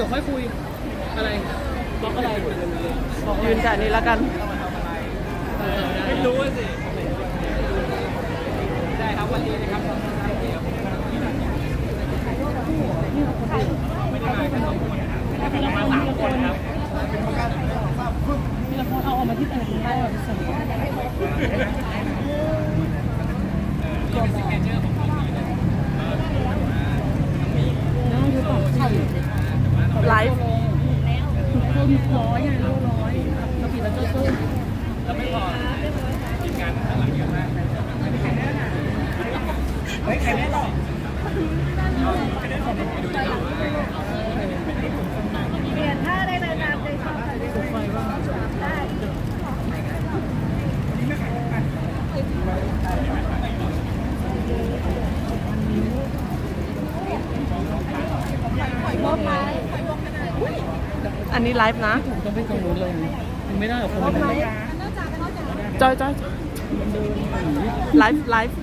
ดี๋ยวค่อยคุยมึงเดี๋ยวค่อยคุยอะไรบล็อกอะไรบล็อกอะไรยืนกับอันนี้แล้วกัน ไม่รู้สิได้ครับวันนี้นะครับไม่ได้มาแค่สองคนนะครับเรามาสามคนครับนี่เราเอาออกมาที่แต่งได้แบบสวยไลฟ์ ร้อยอะลูกร้อยเราผิดแล้วเจ้าสู้ แล้ว ไม่พอทีมงานข้างหลังเยอกเฮ้ยใครไม่ตอบเปลี่ยนท่าได้เลยตามใจชอบได้อันนี้ไลฟ์นะ ต้องไปตรงนู้นเลย ไม่ได้หรอกคนมัน จอยจอยไลฟ์ไลฟ์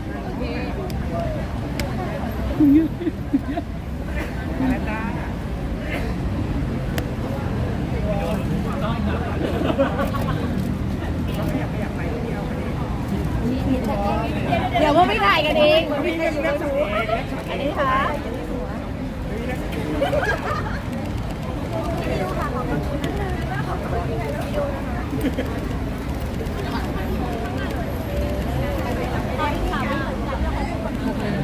เดี๋ยวพวกพี่ถ่ายกันเองอันนี้ค่ะ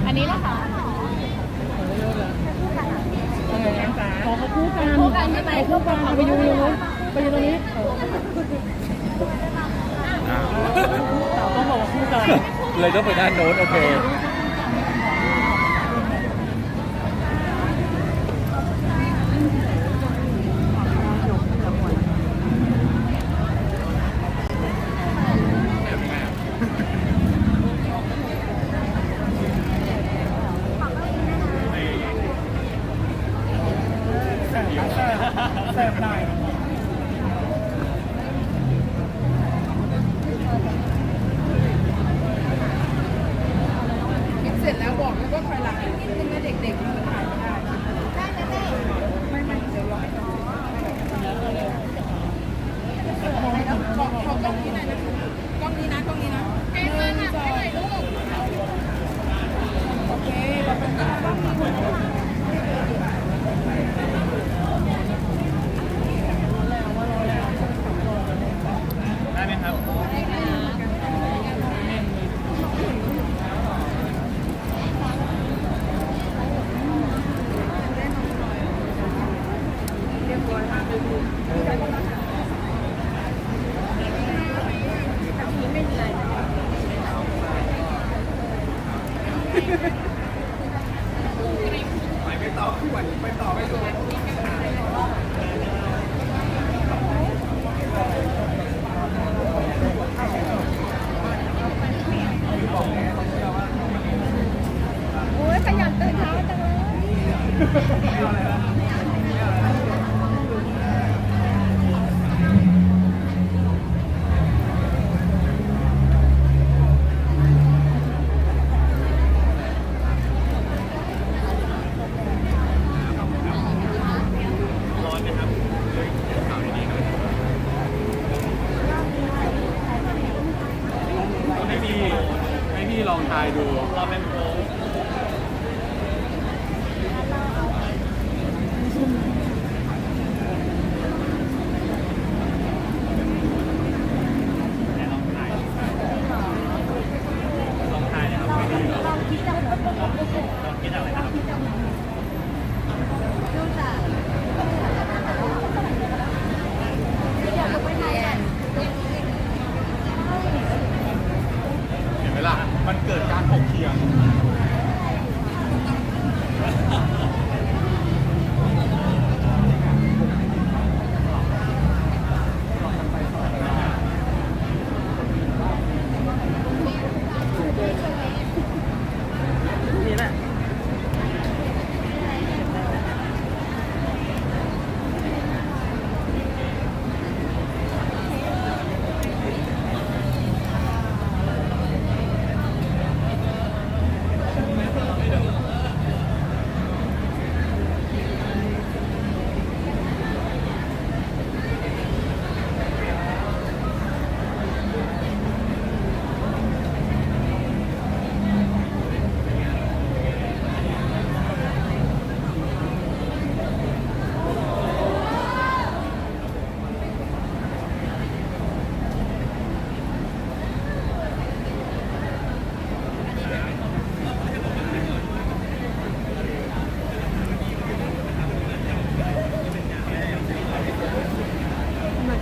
อันนี้ละค่ะ ขอเขาคู่กัน คู่กันใช่ไหมคู่กัน ไปยืนตรงนู้นไปยืนตรงนี้ต้องบอกว่าคู่กันเลยต้องไปด้านโน้นโอเค เสร็จแล้วบอกแล้วก็คอยหลังนิดนึงนะเด็กๆมันถ่ายไม่ได้ ได้ไหมครับ โอ้ยขยันตื่นเช้าจังเลย ร้อนนะครับข่าวดีๆครับ ให้พี่ลองทายดูเราเป็น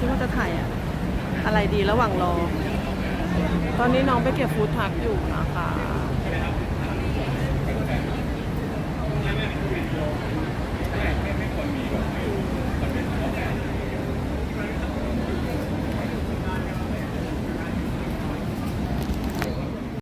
ที่เขาจะถ่ายอะอะไรดีระหว่างรอ ตอนนี้น้องไปเก็บฟู้ดทักอยู่นะคะ